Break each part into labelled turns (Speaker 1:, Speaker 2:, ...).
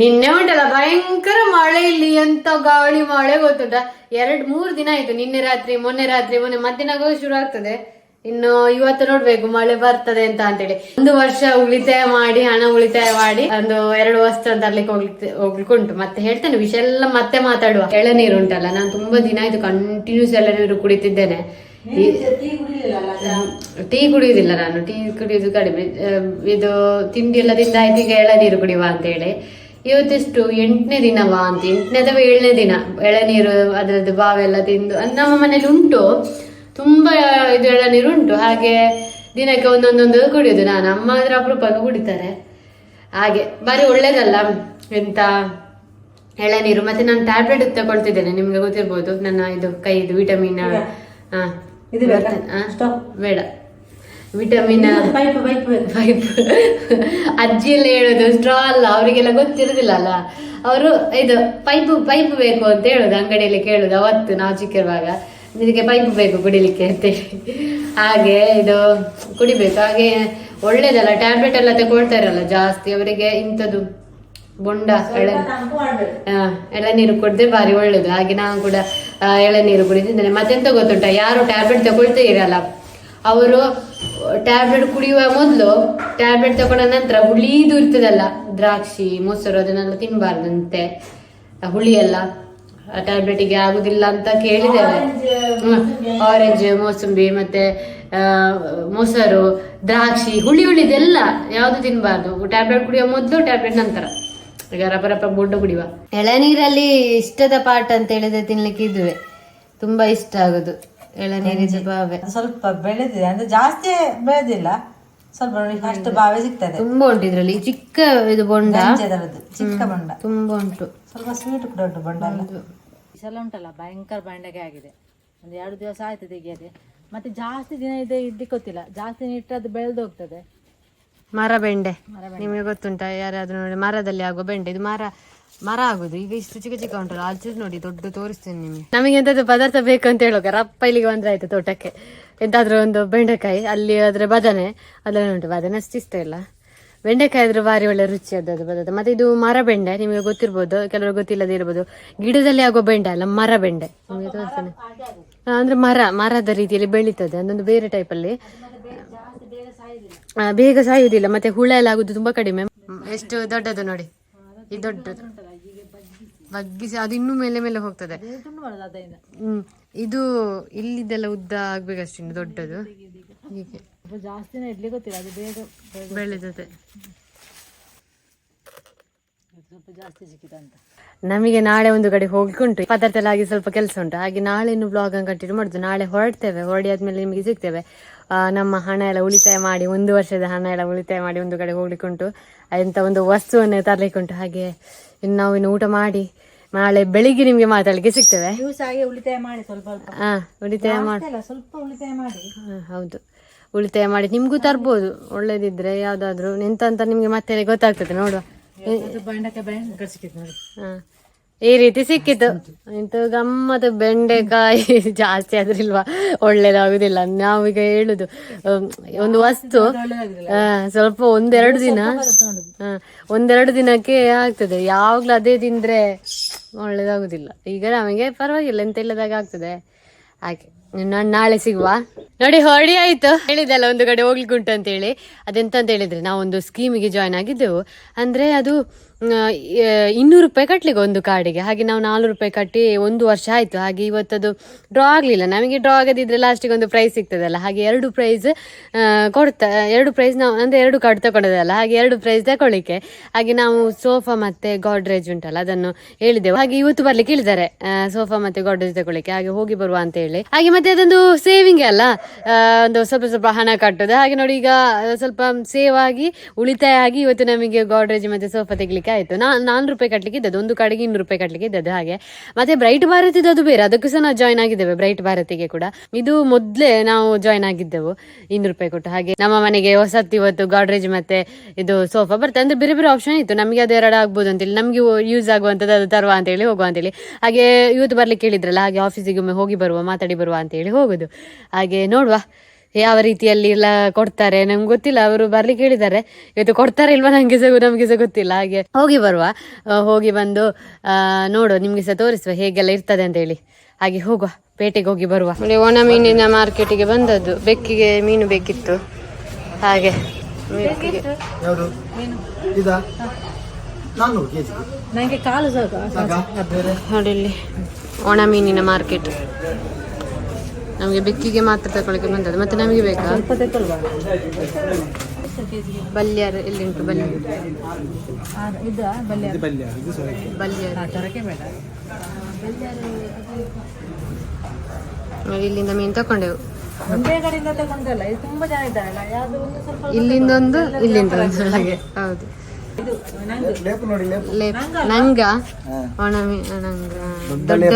Speaker 1: ನಿನ್ನೆ ಉಂಟಲ್ಲ ಭಯಂಕರ ಮಳೆ ಇಲ್ಲಿ ಎಂತ ಗಾಳಿ ಮಳೆ ಗೊತ್ತುಂಟ? ಎರಡ್ ಮೂರ್ ದಿನ ಆಯ್ತು ನಿನ್ನೆ ರಾತ್ರಿ ಮೊನ್ನೆ ರಾತ್ರಿ ಮೊನ್ನೆ ಮಧ್ಯಾಹ್ನ ಶುರು ಆಗ್ತದೆ. ಇನ್ನು ಇವತ್ತು ನೋಡ್ಬೇಕು ಮಳೆ ಬರ್ತದೆ ಅಂತ ಅಂತೇಳಿ. ಒಂದು ವರ್ಷ ಉಳಿತಾಯ ಮಾಡಿ ಹಣ ಉಳಿತಾಯ ಮಾಡಿ ಒಂದು ಎರಡು ವಸ್ತು ತರ್ಲಿಕ್ಕೆ ಹೋಗ್ಲಿಕ್ಕೆ ಹೋಗ್ಲಿಕ್ಕೆ ಉಂಟು. ಮತ್ತೆ ಹೇಳ್ತೇನೆ ವಿಷಯ ಎಲ್ಲ ಮತ್ತೆ ಮಾತಾಡುವ. ಎಳನೀರು ಉಂಟಲ್ಲ ನಾನು ತುಂಬಾ ದಿನ ಆಯ್ತು ಕಂಟಿನ್ಯೂಸ್ ಎಳನೀರು ಕುಡಿತಿದ್ದೇನೆ. ಟೀ ಕುಡಿಯುದಿಲ್ಲ ನಾನು. ಟೀ ಕುಡಿಯುದು ಕಡಿಮೆ. ಇದು ತಿಂಡಿ ಎಲ್ಲದಿಂದ ಆಯ್ತು ಈಗ ಎಳನೀರು ಕುಡಿಯುವ ಅಂತೇಳಿ. ಇವತ್ತೆಷ್ಟು ಎಂಟನೇ ದಿನವಾ ಅಂತ ಎಂಟನೇ ಅಥವಾ ಏಳನೇ ದಿನ ಎಳನೀರು ಅದರದ್ದು ಬಾವೆಲ್ಲ ತಿಂದು ನಮ್ಮ ಮನೇಲಿ ಉಂಟು. ತುಂಬಾ ಇದು ಎಳನೀರು ಉಂಟು. ಹಾಗೆ ದಿನಕ್ಕೆ ಒಂದೊಂದೊಂದು ಕುಡಿಯೋದು. ನಾನು ಅಮ್ಮ ಆದ್ರೆ ಅಪರೂಪಕ್ಕೆ ಕುಡಿತಾರೆ. ಹಾಗೆ ಬಾರಿ ಒಳ್ಳೇದಲ್ಲ ಎಂತ ಎಳನೀರು ಮತ್ತೆ ನಾನು ಟ್ಯಾಬ್ಲೆಟ್ ತಗೊಳ್ತಿದ್ದೇನೆ ನಿಮ್ಗೆ ಗೊತ್ತಿರ್ಬೋದು ನನ್ನ ಇದು ಕೈದು ವಿಟಮಿನ್ ಹಾ
Speaker 2: ಇದು.
Speaker 1: ಹಾ? ಬೇಡ. Vitamin
Speaker 2: pipe pipe.
Speaker 1: ಪೈಪ್. ಅಜ್ಜಿ ಎಲ್ಲ ಹೇಳೋದು ಸ್ಟ್ರಾ ಅಲ್ಲ ಅವರಿಗೆಲ್ಲ ಗೊತ್ತಿರೋದಿಲ್ಲ ಅಲ್ಲ ಅವರು ಇದು ಪೈಪ್ ಪೈಪ್ ಬೇಕು ಅಂತ ಹೇಳುದು ಅಂಗಡಿಯಲ್ಲಿ ಕೇಳೋದು ಅವತ್ತು ನಾವು ಚಿಕ್ಕಿರುವಾಗ. ಇದಕ್ಕೆ ಪೈಪ್ ಬೇಕು ಕುಡಿಲಿಕ್ಕೆ ಅಂತೇಳಿ ಹಾಗೆ ಇದು ಕುಡಿಬೇಕು. ಹಾಗೆ ಒಳ್ಳೇದಲ್ಲ ಟ್ಯಾಬ್ಲೆಟ್ ಎಲ್ಲ ತಗೊಳ್ತಾರಲ್ಲ ಜಾಸ್ತಿ ಅವರಿಗೆ ಇಂಥದ್ದು ಬೊಂಡ ಎಳೆ ಎಳನೀರು ಕುಡ್ದೆ ಭಾರಿ ಒಳ್ಳೇದು. ಹಾಗೆ ನಾನು ಕೂಡ ಎಳನೀರು ಕುಡಿತಿದ್ದೇನೆ. ಮತ್ತೆಂತ ಗೊತ್ತುಂಟ? ಯಾರು ಟ್ಯಾಬ್ಲೆಟ್ ತಗೊಳ್ತೀರಲ್ಲ ಅವರು ಟ್ಯಾಬ್ಲೆಟ್ ಕುಡಿಯುವ ಮೊದಲು ಟ್ಯಾಬ್ಲೆಟ್ ತಗೊಂಡ ನಂತರ ಹುಳಿದು ಇರ್ತದಲ್ಲ ದ್ರಾಕ್ಷಿ ಮೊಸರು ಅದನ್ನೆಲ್ಲ ತಿನ್ಬಾರ್ದಂತೆ. ಆ ಹುಳಿ ಎಲ್ಲ ಟ್ಯಾಬ್ಲೆಟಿಗೆ ಆಗುದಿಲ್ಲ ಅಂತ ಕೇಳಿದ್ದೇವೆ ಆರೆಂಜ್ ಮೋಸಂಬಿ. ಮತ್ತೆ ಮೊಸರು ದ್ರಾಕ್ಷಿ ಹುಳಿ ಹುಳಿದೆಲ್ಲ ಯಾವುದು ತಿನ್ನಬಾರ್ದು ಟ್ಯಾಬ್ಲೆಟ್ ಕುಡಿಯುವ ಮೊದಲು ಟ್ಯಾಬ್ಲೆಟ್ ನಂತರ. ಈಗ ರಪ ರಪ ಬೊಡ್ಡ ಕುಡಿಯುವ. ಎಳನೀರಲ್ಲಿ ಇಷ್ಟದ ಪಾಠ ಅಂತ ಹೇಳಿದ್ರೆ ತಿನ್ಲಿಕ್ಕೆ ಇದುವೆ ತುಂಬಾ ಇಷ್ಟ ಆಗುದು. ಎಳನೀರಿನ ಬಾವೆ.
Speaker 2: ಸ್ವಲ್ಪ ಬೆಳೆದಿದೆ. ಅಂದ್ರೆ ಜಾಸ್ತಿ ಬೆಳೆದಿಲ್ಲ. ಸ್ವಲ್ಪ ಅಷ್ಟು ಬಾವೆ ಸಿಗ್ತದೆ.
Speaker 1: ತುಂಬಾ ಉಂಟು ಇದ್ರಲ್ಲಿ. ಚಿಕ್ಕ ಇದು ಬೊಂಡ.
Speaker 2: ಅದರದ್ದು ಚಿಕ್ಕ ಬೊಂಡ.
Speaker 1: ತುಂಬಾ ಉಂಟು.
Speaker 2: ಸ್ವಲ್ಪ ಸ್ವೀಟ್ ಕೂಡ ಉಂಟು ಬಂಡ ಎಲ್ಲ. ಈ ಸಲ ಉಂಟಲ್ಲ? ಭಯಂಕರ ಬಂಡೆಗೆ ಆಗಿದೆ. ಒಂದು ಎರಡು ದಿವಸ ಆಯ್ತು ತೆಗಿಯದೆ. ಮತ್ತೆ ಜಾಸ್ತಿ ದಿನ ಇದೆ ಇಡ್ಲಿಕ್ಕೆ ಗೊತ್ತಿಲ್ಲ. ಜಾಸ್ತಿ ದಿನ ಇಟ್ಟರೆ ಅದು ಬೆಳೆದು ಹೋಗ್ತದೆ.
Speaker 1: ಮರ ಬೆಂಡೆ. ನಿಮಗೆ ಗೊತ್ತುಂಟಾ? ಯಾರಾದ್ರೂ ನೋಡಿ ಮರದಲ್ಲಿ ಆಗುವ ಬೆಂಡೆ. ಇದು ಮರ ಮರ ಆಗುದು. ಈಗ ಇಷ್ಟು ಚಿಕ್ಕ ಚಿಕ್ಕ ಉಂಟಲ್ಲ ಆಚೆ ನೋಡಿ ದೊಡ್ಡ ತೋರಿಸ್ತೇನೆ ನಿಮಗೆ. ನಮಗೆ ಎಂತಾದ್ರು ಪದಾರ್ಥ ಬೇಕು ಅಂತ ಹೇಳುವಾಗ ರಪ್ಪ ಇಲ್ಲಿಗೆ ಬಂದ್ರೆ ಆಯ್ತು ತೋಟಕ್ಕೆ. ಎಂತಾದ್ರೂ ಒಂದು ಬೆಂಡೆಕಾಯಿ ಅಲ್ಲಿ ಆದ್ರೆ ಬದನೆ ಅದೆಲ್ಲ ಉಂಟು ಬದನೆ ಅಷ್ಟು ಇಲ್ಲ. ಬೆಂಡೆಕಾಯಿ ಆದ್ರೆ ಭಾರಿ ಒಳ್ಳೆ ರುಚಿ ಅದು ಪದಾರ್ಥ. ಮತ್ತೆ ಇದು ಮರ ಬೆಂಡೆ ನಿಮಗೆ ಗೊತ್ತಿರ್ಬೋದು ಕೆಲವರು ಗೊತ್ತಿಲ್ಲದೆ ಇರ್ಬೋದು. ಗಿಡದಲ್ಲಿ ಆಗುವ ಬೆಂಡೆ ಅಲ್ಲ ಮರ ಬೆಂಡೆ. ನಿಮಗೆ ತೋರಿಸ್ತೇನೆ. ಅಂದ್ರೆ ಮರ ಮರದ ರೀತಿಯಲ್ಲಿ ಬೆಳೀತದೆ ಅದೊಂದು ಬೇರೆ ಟೈಪಲ್ಲಿ ಆ, ಬೇಗ ಸಾಯುವುದಿಲ್ಲ ಮತ್ತೆ ಹುಳ ಎಲ್ಲ ಆಗುದು ತುಂಬಾ ಕಡಿಮೆ. ಎಷ್ಟು ದೊಡ್ಡದು ನೋಡಿ ಈ ದೊಡ್ಡದು. ಬಗ್ಗಿಸಿ ಅದು ಇನ್ನೂ ಮೇಲೆ ಮೇಲೆ ಹೋಗ್ತದೆ. ಹ್ಮ್. ಇದು ಇಲ್ಲಿದೆಲ್ಲ ಉದ್ದ ಆಗ್ಬೇಕಷ್ಟು ಇನ್ನು ದೊಡ್ಡದು. ಹೀಗೆ.
Speaker 2: ಜಾಸ್ತಿನೇ ಇಡ್ಲಿ ಗೊತ್ತಿಲ್ಲ ಅದು ಬೇಗ
Speaker 1: ಬೆಳೆದದೆ ನಮಗೆ ನಾಳೆ ಒಂದು ಕಡೆ ಹೋಗಿಕೊಂಡು ಪದಾರ್ಥ ಎಲ್ಲ ಆಗಿ ಸ್ವಲ್ಪ ಕೆಲಸ ಉಂಟು. ಹಾಗೆ ನಾಳೆ ಇನ್ನು ಬ್ಲಾಗ್ ಅನ್ನು ಕಂಟಿನ್ಯೂ ಮಾಡುದು. ನಾಳೆ ಹೊರಡ್ತೇವೆ. ಹೊರಡಿ ಆದ್ಮೇಲೆ ನಿಮಗೆ ಸಿಗ್ತೇವೆ. ನಮ್ಮ ಹಣ ಎಲ್ಲ ಉಳಿತಾಯ ಮಾಡಿ ಒಂದು ವರ್ಷದ ಹಣ ಎಲ್ಲ ಉಳಿತಾಯ ಮಾಡಿ ಒಂದು ಕಡೆ ಹೋಗ್ಲಿಕ್ಕೆ ಉಂಟು ಎಂತ ಒಂದು ವಸ್ತುವನ್ನು ತರ್ಲಿಕ್ಕೆ ಉಂಟು ಹಾಗೆ ಇನ್ನು ನಾವು ಇನ್ನು ಊಟ ಮಾಡಿ ನಾಳೆ ಬೆಳಿಗ್ಗೆ ನಿಮಗೆ ಮಾತಾಡಲಿಕ್ಕೆ ಸಿಗ್ತೇವೆ
Speaker 2: ದಿವಸ ಹಾಗೆ ಉಳಿತಾಯ ಮಾಡಿ ಸ್ವಲ್ಪ
Speaker 1: ಹಾ ಉಳಿತಾಯ ಮಾಡಿ.
Speaker 2: ಅಲ್ಲ ಸ್ವಲ್ಪ ಉಳಿತಾಯ ಮಾಡಿ.
Speaker 1: ಹೌದು. ಉಳಿತಾಯ ಮಾಡಿ ನಿಮ್ಗೂ ತರ್ಬೋದು ಒಳ್ಳೇದಿದ್ರೆ ಯಾವ್ದಾದ್ರು. ನಿಂತಂತ ನಿಮಗೆ ಮತ್ತೆ ಗೊತ್ತಾಗ್ತದೆ ನೋಡುವ. ಹಾ. ಈ ರೀತಿ ಸಿಕ್ಕಿತು. ಇಂತ ಗಮ್ಮತ್ತು. ಬೆಂಡೆಕಾಯಿ ಜಾಸ್ತಿ ಆದ್ರಿಲ್ವಾ? ಒಳ್ಳೇದಾಗುದಿಲ್ಲ. ನಾವೀಗ ಹೇಳುದು ಒಂದು ವಸ್ತು ಸ್ವಲ್ಪ ಒಂದೆರಡು ದಿನ ಒಂದೆರಡು ದಿನಕ್ಕೆ ಆಗ್ತದೆ. ಯಾವಾಗ್ಲೂ ಅದೇ ತಿಂದ್ರೆ ಒಳ್ಳೇದಾಗುದಿಲ್ಲ. ಈಗ ನಮಗೆ ಪರವಾಗಿಲ್ಲ ಎಂತ ಇಲ್ಲದಾಗ ಆಗ್ತದೆ? ಹಾಗೆ ನಾನು ನಾಳೆ ಸಿಗುವ? ನೋಡಿ ಹೊರಡಿ ಆಯ್ತು. ಹೇಳಿದಲ್ಲ ಒಂದು ಕಡೆ ಹೋಗ್ಲಿಕ್ಕೆ ಉಂಟು ಅಂತ ಹೇಳಿ ಅದೆಂತ ಅಂತ ಹೇಳಿದ್ರೆ, ನಾವೊಂದು ಸ್ಕೀಮಿಗೆ ಜಾಯ್ನ್ ಆಗಿದ್ದೆವು. ಅಂದ್ರೆ ಅದು ಇನ್ನೂರು ರೂಪಾಯಿ ಕಟ್ಟಲಿಕ್ಕೆ ಒಂದು ಕಾರ್ಡಿಗೆ ಹಾಗೆ ನಾವು ನಾಲ್ಕು ರೂಪಾಯಿ ಕಟ್ಟಿ ಒಂದು ವರ್ಷ ಆಯಿತು. ಹಾಗೆ ಇವತ್ತದು ಡ್ರಾ ಆಗಲಿಲ್ಲ. ನಮಗೆ ಡ್ರಾ ಆಗದಿದ್ರೆ ಲಾಸ್ಟಿಗೆ ಒಂದು ಪ್ರೈಸ್ ಸಿಗ್ತದಲ್ಲ. ಹಾಗೆ ಎರಡು ಪ್ರೈಸ್ ಕೊಡ್ತಾ, ಎರಡು ಪ್ರೈಸ್ ನಾವು, ಅಂದರೆ ಎರಡು ಕಾರ್ಡ್ ತಗೊಂಡದಲ್ಲ ಹಾಗೆ ಎರಡು ಪ್ರೈಸ್ ತಗೊಳ್ಳಿಕ್ಕೆ ಹಾಗೆ ನಾವು ಸೋಫಾ ಮತ್ತು ಗಾಡ್ರೇಜ್ ಉಂಟಲ್ಲ, ಅದನ್ನು ಹೇಳಿದೆವು. ಹಾಗೆ ಇವತ್ತು ಬರಲಿಕ್ಕೆ ಹೇಳಿದ್ದಾರೆ ಸೋಫಾ ಮತ್ತು ಗಾಡ್ರೇಜ್ ತಗೊಳ್ಳಿಕ್ಕೆ ಹಾಗೆ ಹೋಗಿ ಬರುವ ಅಂತ ಹೇಳಿ. ಹಾಗೆ ಮತ್ತೆ ಅದೊಂದು ಸೇವಿಂಗ್ ಅಲ್ಲ. ಒಂದು ಸ್ವಲ್ಪ ಸ್ವಲ್ಪ ಹಣ ಕಟ್ಟೋದು. ಹಾಗೆ ನೋಡಿ ಈಗ ಸ್ವಲ್ಪ ಸೇವ್ ಆಗಿ ಉಳಿತಾಯ ಆಗಿ ಇವತ್ತು ನಮಗೆ ಗಾಡ್ರೇಜ್ ಮತ್ತು ಸೋಫಾ ತೆಗಿಲಿಕ್ಕೆ ಆಯ್ತು. ನಾ ನಾಲ್ಕು ರೂಪಾಯಿ ಕಟ್ಟಲಿಕ್ಕೆ ಇದ್ದದ್ದು, ಒಂದು ಕಡೆಗೆ ಇನ್ನೂರು ರೂಪಾಯಿ ಕಟ್ಲಿಕ್ಕೆ ಇದ್ದದ್ದು ಹಾಗೆ. ಮತ್ತೆ ಬ್ರೈಟ್ ಭಾರತ್ ಅದು ಬೇರೆ, ಅದಕ್ಕೂ ಸಹ ನಾವು ಜಾಯ್ನ್ ಆಗಿದ್ದೇವೆ ಬ್ರೈಟ್ ಭಾರತಿಗೆ ಕೂಡ. ಇದು ಮೊದ್ಲೇ ನಾವು ಜಾಯ್ನ್ ಆಗಿದ್ದೆವು, ಇನ್ನೂರು ರೂಪಾಯಿ ಕೊಟ್ಟು. ಹಾಗೆ ನಮ್ಮ ಮನೆಗೆ ಹೊಸತ್ತು ಇವತ್ತು ಗಾಡ್ರೇಜ್ ಮತ್ತೆ ಇದು ಸೋಫಾ ಬರ್ತದೆ. ಅಂದ್ರೆ ಬೇರೆ ಬೇರೆ ಆಪ್ಷನ್ ಇತ್ತು. ನಮಗೆ ಅದು ಎರಡು ಆಗ್ಬೋದು ಅಂತೇಳಿ, ನಮಗೆ ಯೂಸ್ ಆಗುವಂಥದ್ದು ಅದು ತರುವ ಅಂತೇಳಿ ಹೋಗುವ ಅಂತೇಳಿ. ಹಾಗೆ ಇವತ್ತು ಬರ್ಲಿಕ್ಕೆ ಹೇಳಿದ್ರಲ್ಲ, ಹಾಗೆ ಆಫೀಸಿಗೆ ಒಮ್ಮೆ ಹೋಗಿ ಬರುವ, ಮಾತಾಡಿ ಬರುವ ಅಂತೇಳಿ ಹೋಗುದು. ಹಾಗೆ ನೋಡುವ. ಯಾವ ರೀತಿಯಲ್ಲಿ ಎಲ್ಲ ಕೊಡ್ತಾರೆ? ನಮ್ಗೆ ಗೊತ್ತಿಲ್ಲ ಅವರು ಬರ್ಲಿಕ್ಕೆ ಹೇಳಿದ್ದಾರೆ. ಇವತ್ತು ಕೊಡ್ತಾರೆ ಇಲ್ವಾ? ನಂಗೆ ಸಹ ನಮಗೆ ಸಹ ಗೊತ್ತಿಲ್ಲ. ಹಾಗೆ ಹೋಗಿ ಬರುವ ಹೋಗಿ ಬಂದು ನೋಡು ನಿಮಗೆ ಸಹ ತೋರಿಸುವ ಹೇಗೆಲ್ಲ ಇರ್ತದೆ ಅಂತ ಹೇಳಿ. ಹಾಗೆ ಹೋಗುವ ಪೇಟೆಗೆ ಹೋಗಿ ಬರುವ. ಒಣ ಮೀನಿನ ಮಾರ್ಕೆಟಿಗೆ ಬಂದದ್ದು. ಬೆಕ್ಕಿಗೆ ಮೀನು ಬೇಕಿತ್ತು. ಹಾಗೆ.
Speaker 2: ನನಗೆ
Speaker 1: ನೋಡಿ ಇಲ್ಲಿ ಒಣ ಮೀನಿನ ಮಾರ್ಕೆಟ್. ನಮಗೆ ಬೆಕ್ಕಿಗೆ ಮಾತ್ರ ತಗೊಳ್ಳಿಕ್ಕೆ ಬಂದದ್ದು. ಮತ್ತೆ ನಮಗೆ ಬೇಕಾ?
Speaker 2: ಸ್ವಲ್ಪ
Speaker 1: ಎಲ್ಲಿ ಉಂಟು ಬಲ್ಯಾರ್? ಬಲ್ಯಾರು. ಬಲ್ಯಾರು ಇಲ್ಲಿಂದ ಮೀನು ತಕೊಂಡೆವು
Speaker 2: ಇಲ್ಲಿಂದೊಂದು ಕಡೆಯಿಂದ ಇದು ತುಂಬಾ ಜನ ಇದ್ದಾರಲ್ಲ ಯಾವ್ದು ಸ್ವಲ್ಪ
Speaker 1: ಇಲ್ಲಿಂದ ಒಂದು ಇಲ್ಲಿಂದ ಒಂದು ಹಾಗೆ. ಹೌದು.
Speaker 2: ಇದು ನಂಗೆ
Speaker 3: ಲೇಪು ನೋಡಿ ಲೇಪ್.
Speaker 1: ನಂಗ
Speaker 3: ಹಾ.
Speaker 1: ಒಣ ಮೀನು ನಂಗ.
Speaker 3: ದೊಡ್ಡ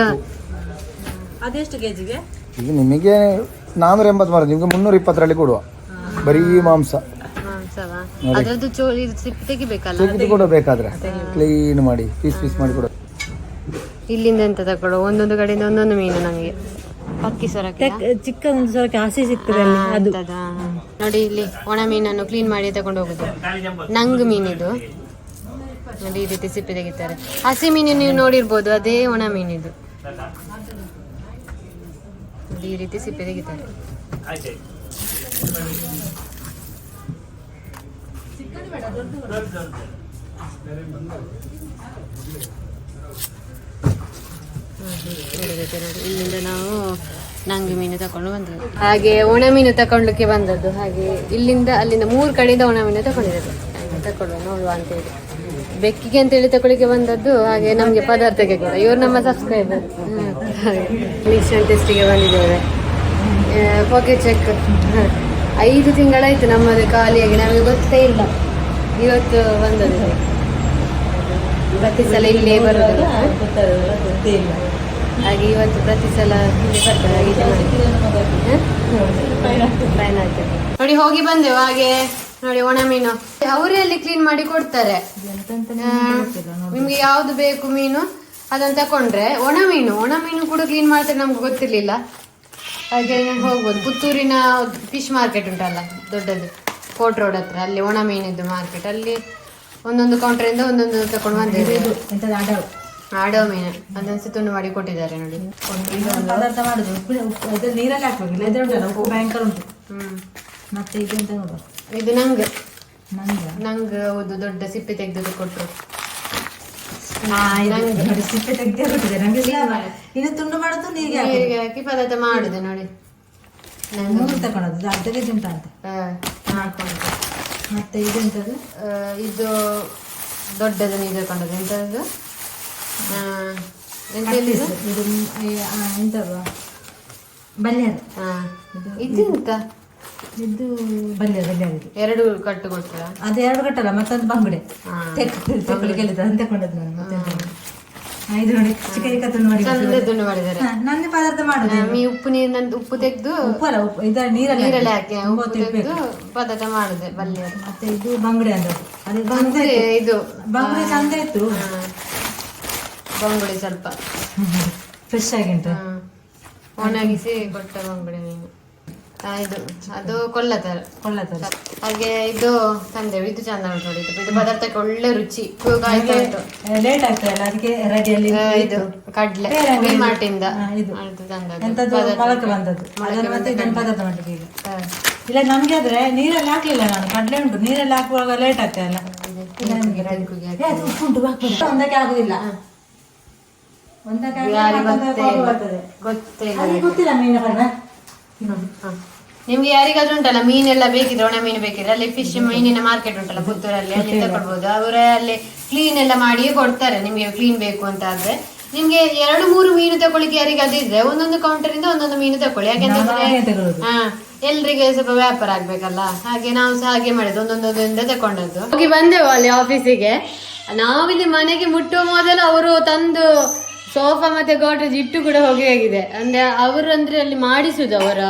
Speaker 2: ಅದೆಷ್ಟು ಕೆಜಿಗೆ?
Speaker 3: ಈಗ ನಿಮಗೆ ನಾನೂರ ಎಂಬತ್ತು ಮಾರು ನಿಮ್ಗೆ ಮುನ್ನೂರ ಇಪ್ಪತ್ತರಲ್ಲಿ ಕೊಡುವ. ಬರೀ ಮಾಂಸ.
Speaker 1: ಅದ್ರದ್ದು ಚೋ ಇದು ಸಿಪ್ಪೆ ತೆಗಿಬೇಕಲ್ಲ?
Speaker 3: ತೆಗೆದು ಕೂಡ ಬೇಕಾದ್ರೆ ಕ್ಲೀನ್ ಮಾಡಿ ಪೀಸ್ ಪೀಸ್ ಮಾಡಿ ಕೊಡು.
Speaker 1: ಇಲ್ಲಿಂದ ಎಂತ ತಕೊಳ್ಳೋ ಒಂದೊಂದು ಕಡೆಯಿಂದ ಒಂದೊಂದು ಮೀನು ನಮಗೆ. ಅಕ್ಕಿ ಸೊರಕೆ
Speaker 2: ಚಿಕ್ಕ ಒಂದು ಸ್ವಲ್ಪ ಹಸಿ ಸಿಗ್ತದೆ ಅಲ್ಲಿ ಅದು.
Speaker 1: ನೋಡಿ ಇಲ್ಲಿ ಒಣ ಮೀನನ್ನು ಕ್ಲೀನ್ ಮಾಡಿ ತಗೊಂಡು ಹೋಗುದು. ನಂಗ್ ಮೀನಿದು ನೋಡಿ ಈ ರೀತಿ ಸಿಪ್ಪೆ ತೆಗಿತಾರೆ. ಹಸಿ ಮೀನು ನೀವು ನೋಡಿರ್ಬೋದು ಅದೇ ಒಣ ಮೀನಿದು. ನೋಡಿ ಈ ರೀತಿ ಸಿಪ್ಪೆ ತೆಗಿತಾರೆ. ನೋಡಿ ಇಲ್ಲಿಂದ ನಾವು ನಂಗೆ ಮೀನು ತಕೊಂಡು ಬಂದದ್ದು ಹಾಗೆ ಒಣ ಮೀನು ತಕೊಳ್ಳಿಕ್ಕೆ ಬಂದದ್ದು. ಹಾಗೆ ಇಲ್ಲಿಂದ ಅಲ್ಲಿಂದ ಮೂರು ಕಡೆಯಿಂದ ಒಣ ಮೀನು ತಕೊಂಡಿರೋದು. ತಕೊಳ್ಳುವ ನೋಡುವ ಅಂತೇಳಿ. ಬೆಕ್ಕಿಗೆ ಅಂತೇಳಿ ತಕೊಳ್ಳಿಕ್ಕೆ ಬಂದದ್ದು. ಹಾಗೆ ನಮಗೆ ಪದಾರ್ಥಕ್ಕೆ ಕೂಡ. ಇವ್ರು ನಮ್ಮ ಸಬ್ಸ್ಕ್ರೈಬರ್ ಮಿಷನ್ ಟೆಸ್ಟಿಗೆ ಬಂದಿದ್ದೇವೆ. ಪೊಕೆ ಚೆಕ್ ಐದು ತಿಂಗಳಾಯ್ತು ನಮ್ಮದು ಖಾಲಿಯಾಗಿ, ನಮಗೆ ಗೊತ್ತೇ ಇಲ್ಲ. ಇವತ್ತು ಬಂದದ್ದು. ಪ್ರತಿ ಸಲ ಇಲ್ಲೇ ಬರೋದು ಹಾಗೆ ಇವತ್ತು ಪ್ರತಿ ಸಲ. Fine ಆಯ್ತು. ನೋಡಿ, ಹೋಗಿ ಬಂದೆವು. ಹಾಗೆ ನೋಡಿ, ಒಣ ಮೀನು. ಅವರೇ ಅಲ್ಲಿ ಕ್ಲೀನ್ ಮಾಡಿ ಕೊಡ್ತಾರೆ? ನಿಮ್ಗೆ ಯಾವ್ದು ಬೇಕು ಮೀನು? ಅದನ್ನ ತಕೊಂಡ್ರೆ ಒಣ ಮೀನು ಒಣ ಮೀನು ಕೂಡ ಕ್ಲೀನ್ ಮಾಡ್ತಾರೆ ನಮ್ಗೆ ಗೊತ್ತಿರಲಿಲ್ಲ. ಹಾಗೆ ಹೋಗ್ಬೋದು. ಪುತ್ತೂರಿನ ಫಿಶ್ ಮಾರ್ಕೆಟ್ ಉಂಟಲ್ಲ ದೊಡ್ಡದು. ಕೋಟ್ ರೋಡ್ ಹತ್ರ ಅಲ್ಲಿ ಒಣ ಮೀನಿದ್ದು ಮಾರ್ಕೆಟ್ ಅಲ್ಲಿ ಒಂದೊಂದು ಕೌಂಟರಿಂದ ಒಂದೊಂದು ತಕೊಂಡು ಬಂದಿದೆ ಆಡೋ? ಮೀನು. ಅದನ್ನ ಸಹ ತುಂಡು ಮಾಡಿ ಕೊಟ್ಟಿದ್ದಾರೆ ನೋಡಿ.
Speaker 2: ಪದಾರ್ಥ ಮಾಡುದು. ಉಪ್ಪು ಉಪ್ಪು ಇದು ನೀರಲ್ಲಿ ಹಾಕ್ಬೇಕು ಇದು ಉಂಟಲ್ಲ ಉಪ್ಪು ಭಯಂಕರ ಉಂಟು.
Speaker 1: ಹ್ಮ್.
Speaker 2: ಮತ್ತೆ ಇದೆಂತ ನೋಡುವ?
Speaker 1: ಇದು ನಂಗೆ.
Speaker 2: ನಂಗೆ?
Speaker 1: ನಂಗೆ ಹೌದು ದೊಡ್ಡ ಸಿಪ್ಪೆ ತೆಗೆದು
Speaker 2: ನೋಡಿ ಸಿಪ್ಪೆ ತೆಗ್ದೇ ಬಿಟ್ಟಿದೆ ನಂಗೆ ಇನ್ನು ತುಂಡು ಮಾಡೋದು ನೀರಿಗೆ ಹಾಕಿ
Speaker 1: ನೀರಿಗೆ ಹಾಕಿ ಪದಾರ್ಥ ಮಾಡುದು ನೋಡಿ. ನಾನು
Speaker 2: ಮೂರು ತಗೊಳೋದು ಅರ್ಧ ಕೆಜಿ ಉಂಟ ಅಂತ.
Speaker 1: ಆ, ಮಾಡ್ಕೊಂಡು
Speaker 2: ಮತ್ತೆ
Speaker 1: ಇದು ದೊಡ್ಡದು ನೀರು ತಗೊಂಡದ್ದು. ಎಂತದ್ದು ಆ, ಎಂತ ಹೇಳಿದ್ದು?
Speaker 2: ಇದು ಎಂತವ ಬಲ್ಯದ.
Speaker 1: ಆ, ಇದು
Speaker 2: ಬಲ್ಯ ಬಲ್ಯ
Speaker 1: ಎರಡು ಕಟ್ಟು ಕೊಟ್ಟ
Speaker 2: ಅದು ಎರಡು ಕಟ್ಟಲ್ಲ ಮತ್ತೊಂದು ಬಂಗುಡೆ. ತೆಕ್ಕೊಳ್ಳಿ ಅಂತ ತಗೊಂಡದ್ದು ನಾನು ಮತ್ತೆ ಎಂತ ಇಲ್ಲ. ಆ, ಇದು ನೋಡಿ ಚಿಕ್ಕ
Speaker 1: ಮಾಡಿದ್ದಾರೆ.
Speaker 2: ಹಾ, ಪದಾರ್ಥ ಮಾಡುದು
Speaker 1: ಮೀ ಉಪ್ಪು ನೀರಿನ ಉಪ್ಪು ತೆಗೆದು
Speaker 2: ಉಪ್ಪು ಅಲ್ಲ ಉಪ್ಪು ಇದರ ನೀರಲ್ಲಿ
Speaker 1: ನೀರಲ್ಲಿ ಹಾಕಿ. ಉಪ್ಪು ತೆಗೆದು ಪದಾರ್ಥ ಮಾಡುದೆ ಬಲ್ಯ
Speaker 2: ಮತ್ತೆ ಇದು ಬಂಗುಡೆ ಅಂತ. ಅದು
Speaker 1: ಬಂದ್ರೆ ಇದು.
Speaker 2: ಬಂಗುಡೆ ಚಂದ ಇತ್ತು.
Speaker 1: ಬಂಗುಡೆ ಸ್ವಲ್ಪ.
Speaker 2: ಫ್ರೆಶ್ ಆಗಿ ಉಂಟು.
Speaker 1: ಒಣಗಿಸಿ ಕೊಟ್ಟ ಬಂಗುಡೆ ಆ, ಇದು ಅದು ಕೊಲ್ಲತರ
Speaker 2: ಕೊಳ್ಳತ್ತಲ್ಲ
Speaker 1: ಹಾಗೆ ಇದು ತಂದೆವು ಇದು ಚಂದ ಉಂಟು ನೋಡಿ ಇದು ಪದಾರ್ಥಕ್ಕೆ ಒಳ್ಳೆ ರುಚಿ.
Speaker 2: ಲೇಟ್ ಆಗ್ತದಲ್ಲ ಅದಕ್ಕೆ ರೆಡಿಯಲ್ಲಿ
Speaker 1: ಇದು ಕಡ್ಲೆ
Speaker 2: ಹಾ, ಇದು. ಎಂತದ್ದು? ಮೊಳಕೆ ಬಂದದ್ದು. ಮತ್ತೆ ಇದನ್ನು ಪದಾರ್ಥ ಮಾಡ್ಲಿಕ್ಕೆ ಈಗ ಇಲ್ಲ ನಮ್ಗೆ ಆದ್ರೆ ನೀರಲ್ಲಿ ಹಾಕ್ಲಿಲ್ಲ ನಾನು ಕಡ್ಲೆ ಉಂಟು. ನೀರಲ್ಲಿ ಹಾಕುವಾಗ ಲೇಟ್ ಆಗ್ತದಲ್ಲ ಇಲ್ಲ. ನಮ್ಗೆ ready. ಏ, ಅದು ಉಪ್ಪು ಉಂಟು ಹಾಕ್ಬೋದು. ಒಂದಕ್ಕೆ ಆಗುದಿಲ್ಲ. ಒಂದಕ್ಕೆ ಗೊತ್ತಿಲ್ಲ ಮೀನು.
Speaker 1: ನಿಮ್ಗೆ ಯಾರಿಗಾದ್ರೂ ಉಂಟಲ್ಲ ಮೀನೆಲ್ಲ ಬೇಕಿದ್ರೆ ಒಣ ಮೀನು ಬೇಕಿದ್ರೆ ಅಲ್ಲಿ ಫಿಶ್ ಮೀನಿನ ಮಾರ್ಕೆಟ್ ಉಂಟಲ್ಲ ಪುತ್ತೂರಲ್ಲಿ ಅಲ್ಲಿ ತಗೊಳ್ಬಹುದು ಅವರೇ ಅಲ್ಲಿ ಕ್ಲೀನ್ ಎಲ್ಲ ಮಾಡಿಯೇ ಕೊಡ್ತಾರೆ ನಿಮ್ಗೆ ಕ್ಲೀನ್ ಬೇಕು ಅಂತ ಆದ್ರೆ. ನಿಮ್ಗೆ ಎರಡು ಮೂರು ಮೀನು ತಗೊಳ್ಳಿಕ್ಕೆ ಯಾರಿಗೆ ಅದಿದ್ರೆ ಒಂದೊಂದು ಕೌಂಟರ್ ಇಂದ ಒಂದೊಂದು ಮೀನು ತಗೊಳ್ಳಿ.
Speaker 2: ಯಾಕೆಂದ್ರೆ
Speaker 1: ಹಾ ಎಲ್ರಿಗೆ ಸ್ವಲ್ಪ ವ್ಯಾಪಾರ ಆಗ್ಬೇಕಲ್ಲ. ಹಾಗೆ ನಾವು ಸಹ ಹಾಗೆ ಮಾಡಿದ್ದು ಒಂದೊಂದೊಂದಿಂದ ತಕೊಂಡದ್ದು. ಹೋಗಿ ಬಂದೆವು ಅಲ್ಲಿ ಆಫೀಸಿಗೆ ನಾವಿಲ್ಲಿ ಮನೆಗೆ ಮುಟ್ಟುವ ಮೊದಲು ಅವರು ತಂದು ಸೋಫಾ ಮತ್ತೆ ಗೋಡ್ರೇಜ್ ಇಟ್ಟು ಕೂಡ ಹೊಗೆ ಆಗಿದೆ ಅಂದ್ರೆ ಅವರು ಅಂದ್ರೆ ಅಲ್ಲಿ ಮಾಡಿಸುದು ಅವರ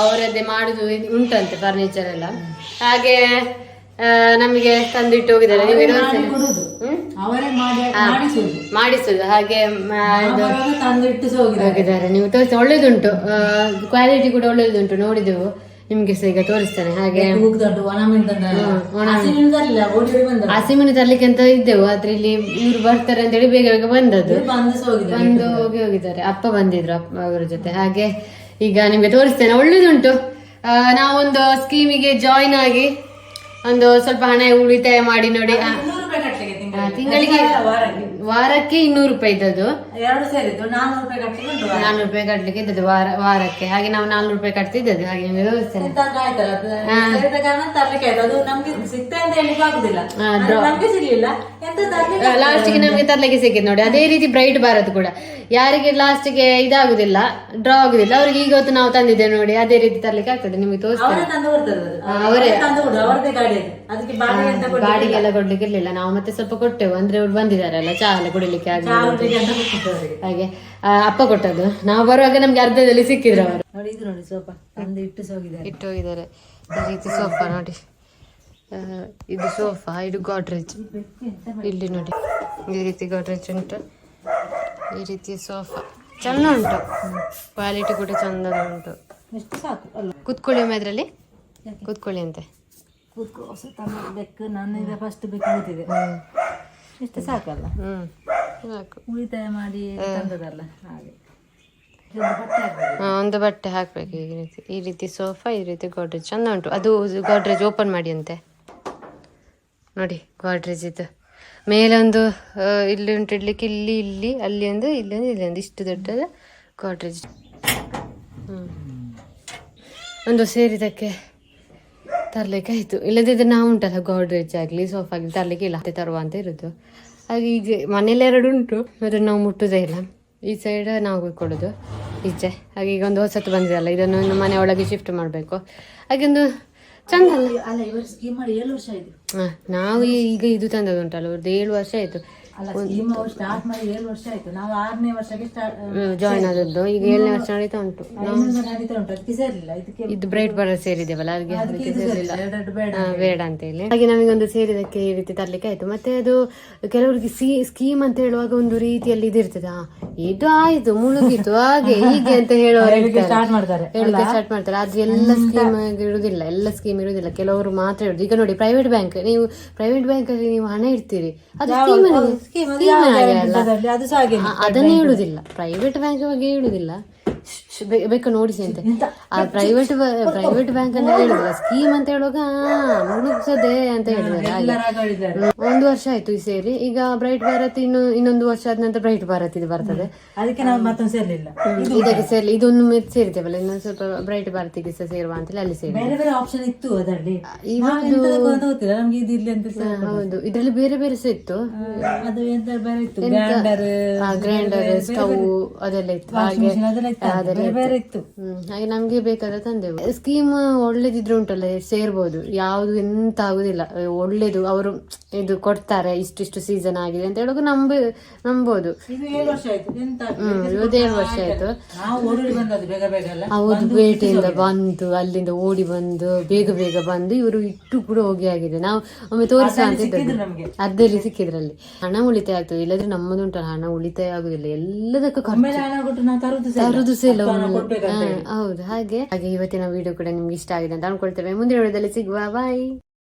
Speaker 1: ಅವರದ್ದೇ ಮಾಡುದು ಇದು ಉಂಟಂತೆ ಫರ್ನಿಚರ್ ಎಲ್ಲ. ಹಾಗೆ ನಮಗೆ ತಂದಿಟ್ಟು ಹೋಗಿದ್ದಾರೆ.
Speaker 2: ಮಾಡಿಸುದು
Speaker 1: ಹಾಗೆ
Speaker 2: ಹೋಗಿದ್ದಾರೆ.
Speaker 1: ನೀವು ತೋರಿಸಿ ಒಳ್ಳೇದುಂಟು. ಕ್ವಾಲಿಟಿ ಕೂಡ ಒಳ್ಳೇದುಂಟು ನೋಡಿದೆವು. ನಿಮ್ಗೆ ಸಹ ಈಗ ತೋರಿಸ್ತೇನೆ ಹಾಗೆ.
Speaker 2: ಮೀನು
Speaker 1: ತರ್ಲಿಕ್ಕೆ ಅಂತ ಇದ್ದೆವು ಆದ್ರೆ ಇಲ್ಲಿ ಇವ್ರು ಬರ್ತಾರೆ ಅಂತ ಹೇಳಿ ಬೇಗ ಬೇಗ ಬಂದದ್ದು.
Speaker 2: ಬಂದು
Speaker 1: ಹೋಗಿ ಹೋಗಿದ್ದಾರೆ. ಅಪ್ಪ ಬಂದಿದ್ರು ಅಪ್ಪ ಅವರ ಜೊತೆ. ಹಾಗೆ ಈಗ ನಿಮ್ಗೆ ತೋರಿಸ್ತೇನೆ ಒಳ್ಳೇದುಂಟು. ನಾವೊಂದು ಸ್ಕೀಮಿಗೆ ಜಾಯಿನ್ ಆಗಿ ಒಂದು ಸ್ವಲ್ಪ ಹಣ ಉಳಿತಾಯ ಮಾಡಿ ನೋಡಿ. ತಿಂಗಳಿಗೆ ವಾರಕ್ಕೆ. ಇನ್ನೂರು ರೂಪಾಯಿ ಇದ್ದದ್ದು.
Speaker 2: ಎರಡು ಸೇರಿದ್ದು ನಾನ್ನೂರು ರೂಪಾಯಿ ಕಟ್ಟಲಿಕ್ಕೆ ಉಂಟು
Speaker 1: ನಾನ್ನೂರು ರೂಪಾಯಿ ಕಟ್ಲಿಕ್ಕೆ ಇದ್ದದ್ದು ವಾರ ವಾರಕ್ಕೆ. ಹಾಗೆ ನಾವು ನಾನ್ನೂರು ರೂಪಾಯಿ ಕಟ್ತಿದ್ದದ್ದು. ಹಾಗೆ ನಿಮಗೆ ತೋರಿಸ್ತೇನೆ
Speaker 2: ಆಯ್ತಲ್ಲ? ಅದು ಸೇರಿದ ಕಾರಣ ತರ್ಲಿಕ್ಕೆ ಆಯ್ತು. ಅದು ನಮ್ಗೆ ಅಂತ ಹೇಳಿಕ್ಕೆ ಆಗುದಿಲ್ಲ. ಅಂದ್ರೆ ನಮ್ಗೆ ಸಿಗ್ಲಿಲ್ಲ. ಎಂತ ತರ್ಲಿಕ್ಕೆ
Speaker 1: ಲಾಸ್ಟ್ಗೆ ನಮಗೆ ತರ್ಲಿಕ್ಕೆ ಸಿಕ್ಕಿದ್ ನೋಡಿ. ಅದೇ ರೀತಿ ಬ್ರೈಟ್ ಬಾರದು ಕೂಡ. ಯಾರಿಗೆ ಲಾಸ್ಟಿಗೆ ಇದಾಗುದಿಲ್ಲ ಡ್ರಾ ಆಗುದಿಲ್ಲ ಅವ್ರಿಗೆ ಈಗ ಹೊತ್ತು ನಾವು ತಂದಿದ್ದೇವೆ ನೋಡಿ. ಅದೇ ರೀತಿ ತರ್ಲಿಕ್ಕೆ ಆಗ್ತದೆ. ನಿಮಗೆ ತೋರಿಸ್ತೇನೆ.
Speaker 2: ಅವರೇ ತಂದು ಕೊಡ್ತಾರೆ ಅದು. ಅವರೇ. ತಂದು ಕೊಡು ಅವರದೇ ಗಾಡಿ ಅದು. ಅದಕ್ಕೆ ಬಾಡಿಗೆ ಅಂತ ಕೊಡಿ
Speaker 1: ಬಾಡಿಗೆಲ್ಲ ಕೊಡ್ಲಿಕ್ಕೆ ಇರ್ಲಿಲ್ಲ. ನಾವು ಮತ್ತೆ ಸ್ವಲ್ಪ ಕೊಟ್ಟೆವು. ಅಂದ್ರೆ ಅವ್ರು ಬಂದಿದಾರಲ್ಲ ಚಾ ಎಲ್ಲ ಕುಡಿಲಿಕ್ಕೆ ಹಾಗೆ ಅಪ್ಪ ಕೊಟ್ಟದ್ದು. ನಾವು ಬರುವಾಗ ನಮ್ಗೆ ಅರ್ಧದಲ್ಲಿ ಸಿಕ್ಕಿದ್ರು ಅವರು.
Speaker 2: ನೋಡಿ ಇದು ನೋಡಿ ಸೋಫಾ. ಇಟ್ಟು ಹೋಗಿದ್ದಾರೆ
Speaker 1: ಇಟ್ಟು ಹೋಗಿದ್ದಾರೆ. ಈ ರೀತಿ ಸೋಫಾ ನೋಡಿ. ಇದು ಸೋಫಾ ಇದು ಗಾಡ್ರೇಜ್. ಇಲ್ಲಿ ನೋಡಿ. ಈ ರೀತಿ ಗಾಡ್ರೇಜ್ ಉಂಟು. ಈ ರೀತಿ ಸೋಫಾ. ಚಂದ ಉಂಟು. ಕ್ವಾಲಿಟಿ ಕೂಡ ಚಂದ ಉಂಟು.
Speaker 2: ಕುತ್ಕೊಳ್ಳಿ ಸಾಕು? ಅಲ್ಲ.
Speaker 1: ಕುತ್ಕೊಳ್ಳಿ ಅಂತೆ.
Speaker 2: ಕೂತ್ಕೋ ನಾನು ಫಸ್ಟ್ ಕೂತಿದೆ ಎಷ್ಟು ಸಾಕಲ್ಲ.
Speaker 1: ಸಾಕು.
Speaker 2: ಉಳಿತಾಯ ಮಾಡಿ ತಂದದಲ್ಲ ಹಾಗೆ.
Speaker 1: ಒಂದು ಬಟ್ಟೆ ಹಾಕ್ಬೇಕು ಈ ರೀತಿ. ಈ ರೀತಿ ಸೋಫಾ ಈ ರೀತಿ ಗೋಡ್ರೇಜ್. ಚಂದ ಉಂಟು. ಅದು ಗೋಡ್ರೇಜ್ ಓಪನ್ ಮಾಡಿ ಅಂತೆ ನೋಡಿ ಗೋಡ್ರೇಜ್ ಇದು ಮೇಲೊಂದು ಇಲ್ಲಿ ಉಂಟು ಇಡ್ಲಿಕ್ಕೆ ಇಲ್ಲಿ ಇಲ್ಲಿ ಅಲ್ಲಿ ಒಂದು ಇಲ್ಲಿ ಒಂದು ಇಲ್ಲಿ ಒಂದು. ಇಷ್ಟು ದೊಡ್ಡದ ಗೋಡ್ರೇಜ್. ಹ್ಞೂ ಒಂದು ಸೇರಿದಕ್ಕೆ ತರ್ಲಿಕ್ಕೆ ಆಯ್ತು ಇಲ್ಲದಿದ್ರೆ ನಾವು ಉಂಟಲ್ಲ ಗಾಡ್ರೇಜ್ ಆಗಲಿ ಸೋಫಾ ಆಗಲಿ ತರ್ಲಿಕ್ಕೆ ಇಲ್ಲ ಅತ್ತೆ ತರುವ ಅಂತ ಇರೋದು. ಹಾಗೆ ಈಗ ಮನೇಲಿ ಎರಡು ಉಂಟು. ಆದರೆ ನಾವು ಮುಟ್ಟುದೇ ಇಲ್ಲ. ಈ ಸೈಡ್ ನಾವು ಕೊಡುದು. ಈಚೆ. ಹಾಗೆ ಈಗ ಒಂದು ಹೊಸತು ಬಂದಿದೆಯಲ್ಲ ಇದನ್ನು ಇನ್ನು ಮನೆ ಒಳಗೆ ಶಿಫ್ಟ್ ಮಾಡಬೇಕು. ಹಾಗೆ ಒಂದು ಚಂದ ಅಲ್ಲ? ನಾವು ಈಗ ಇದು ತಂದದ್ದು ಉಂಟಲ್ಲ ಅವ್ರದ್ದು ಏಳು ವರ್ಷ ಆಯ್ತು.
Speaker 2: ಸ್ಟಾರ್ಟ್ ಮಾಡಿ ಏಳು ವರ್ಷ ಆಯ್ತು. ನಾವು ಆರನೇ ವರ್ಷಕ್ಕೆ
Speaker 1: ಜಾಯ್ನ್ ಆದದ್ದು. ಈಗ ಏಳನೇ ವರ್ಷ ನಡೀತಾ ಉಂಟು.
Speaker 2: ನಡೀತಾ ಉಂಟು. ಅದಕ್ಕೆ ಸೇರಿಲ್ಲ ಇದಕ್ಕೆ
Speaker 1: ಇದು ಬ್ರೈಟ್ ಬರ ಸೇರಿದೆವಲ್ಲ ಅದಕ್ಕೆ ಸೇರಿಲ್ಲ
Speaker 2: ಬೇಡ
Speaker 1: ಅಂತ ಹೇಳಿ. ಹಾಗೆ ನಮಗೊಂದು ಸೇರಿದಕ್ಕೆ ಈ ರೀತಿ ತರ್ಲಿಕ್ಕೆ ಆಯ್ತು. ಮತ್ತೆ ಅದು ಕೆಲವರಿಗೆ ಸಿ ಸ್ಕೀಮ್ ಅಂತ ಹೇಳುವಾಗ ಒಂದು ರೀತಿಯಲ್ಲಿ ಇದಿರ್ತದ ಇದು ಆಯ್ತು ಮುಳುಗಿತು. ಹಾಗೆ ಹೀಗೆ ಅಂತ ಹೇಳುವವರು ಇರ್ತಾರೆ.
Speaker 2: ಸ್ಟಾರ್ಟ್ ಮಾಡ್ತಾರೆ.
Speaker 1: ಸ್ಟಾರ್ಟ್ ಮಾಡ್ತಾರೆ. ಆದ್ರೆ ಎಲ್ಲ ಸ್ಕೀಮ್ ಇರುವುದಿಲ್ಲ. ಎಲ್ಲ ಸ್ಕೀಮ್ ಇರುವುದಿಲ್ಲ. ಕೆಲವರು ಮಾತ್ರ ಹೇಳುದು. ಈಗ ನೋಡಿ ಪ್ರೈವೇಟ್ ಬ್ಯಾಂಕ್ ನೀವು ಪ್ರೈವೇಟ್ ಬ್ಯಾಂಕ್ ಅಲ್ಲಿ ನೀವು ಹಣ ಇಡ್ತೀರಿ. ಅದು
Speaker 2: ಸ್ಕೀಮ್
Speaker 1: scheme ಹಾಗೆ ಅಲ್ಲ.
Speaker 2: ಅದು ಸಹ ಹಾಗೆ
Speaker 1: ಆ, ಅದನ್ನೇ ಹೇಳುದಿಲ್ಲ ಪ್ರೈವೇಟ್ ಬ್ಯಾಂಕ್ ಬಗ್ಗೆ ಹೇಳುದಿಲ್ಲ ಶ್, ಶ್, ಬೇ- ಬೇಕು ನೋಡಿಸಿ ಅಂತ ಆ ಪ್ರೈವೇಟ್ ಪ್ರೈವೇಟ್ ಬ್ಯಾಂಕ್ ಅಂತ ಹೇಳಿದ್ರೆ ಸ್ಕೀಮ್ ಅಂತ ಹೇಳುವಾಗ ಮುಳುಗ್ಸದೆ ಅಂತ ಹೇಳಿದ್ರೆ ಒಂದು ವರ್ಷ ಆಯ್ತು ಈ ಸೇರಿ. ಈಗ ಬ್ರೈಟ್ ಭಾರತ್ ಇನ್ನು ಇನ್ನೊಂದು ವರ್ಷ ಆದ ನಂತರ ಬ್ರೈಟ್ ಭಾರತ್ ಇದು ಬರ್ತದೆ.
Speaker 2: ಅದಕ್ಕೆ ನಾವು ಮತ್ತೊಂದು ಸೇರ್ಲಿಲ್ಲ.
Speaker 1: ಇದಕ್ಕೆ ಸೇರಿ ಇದೊಂದು ಮೆತ್ ಸೇರಿದ್ದೇವಲ್ಲ ಇನ್ನೊಂದು ಸ್ವಲ್ಪ ಬ್ರೈಟ್ ಭಾರತಿಗೆ ಸಹ ಸೇರುವ ಅಂತೇಳಿ ಅಲ್ಲಿ ಸೇರಿ
Speaker 2: ಬೇರೆ ಬೇರೆ ಆಪ್ಷನ್ ಇತ್ತು ಅದರಲ್ಲಿ. ಅಂತ ಅಂತ
Speaker 1: ಹೌದು. ಇದರಲ್ಲಿ ಬೇರೆ ಬೇರೆ ಸಹ ಇತ್ತು.
Speaker 2: ಗ್ರೈಂಡರ್
Speaker 1: ಸ್ಟವ್ ಅದೆಲ್ಲ ಇತ್ತು. ಹಾಗೆ
Speaker 2: ಅದೆಲ್ಲ ಇತ್ತು. ಬೇರೆ ಇತ್ತು
Speaker 1: ಹಾಗೆ ನಮ್ಗೆ ಬೇಕಾದ ತಂದೆವು ಸ್ಕೀಮ್ ಒಳ್ಳೇದಿದ್ರೆ ಉಂಟಲ್ಲ ಸೇರ್ಬೋದು. ಯಾವುದು ಎಂತ ಆಗುದಿಲ್ಲ. ಒಳ್ಳೇದು ಅವರು ಇದು ಕೊಡ್ತಾರೆ ಇಷ್ಟಿಷ್ಟು ಸೀಸನ್ ಆಗಿದೆ ಅಂತ ಹೇಳುವಾಗ ನಂಬ ನಂಬೋದು.
Speaker 2: ಇದು ಏಳು ವರ್ಷ ಆಯ್ತು.
Speaker 1: ಇವತ್ತೇಳು ಹೌದು ಪೇಟೆಯಿಂದ ಬಂದು ಅಲ್ಲಿಂದ ಓಡಿ ಬಂದು ಬೇಗ ಬೇಗ ಬಂದು ಇವರು ಇಟ್ಟು ಕೂಡ ಹೋಗಿ ಆಗಿದೆ. ನಾವು ಒಮ್ಮೆ ತೋರಿಸ ಅಂತ ಅರ್ಧಲ್ಲಿ ಸಿಕ್ಕಿದ್ರಲ್ಲಿ ಹಣ ಉಳಿತಾಯ ಆಗ್ತದೆ. ಇಲ್ಲದ್ರೆ ನಮ್ಮದುಂಟಲ್ಲ ಹಣ ಉಳಿತಾಯ ಆಗುದಿಲ್ಲ. ಎಲ್ಲದಕ್ಕೂ ಕಮ್ಮಿ
Speaker 2: ಒಮ್ಮೆಲೆ ಹಣ ಕೊಟ್ಟು ನಾವು ತರುದು ಸಹ ಇಲ್ಲ.
Speaker 1: ಹೌದು. ಹಾಗೆ ಹಾಗೆ ಇವತ್ತಿನ ವಿಡಿಯೋ ಕೂಡ ನಿಮ್ಗೆ ಇಷ್ಟ ಆಗಿದೆ ಅಂತ ಅನ್ಕೊಳ್ತೇವೆ. ಮುಂದಿನ ವಿಡಿಯೋದಲ್ಲಿ ಸಿಗುವ. ಬಾಯ್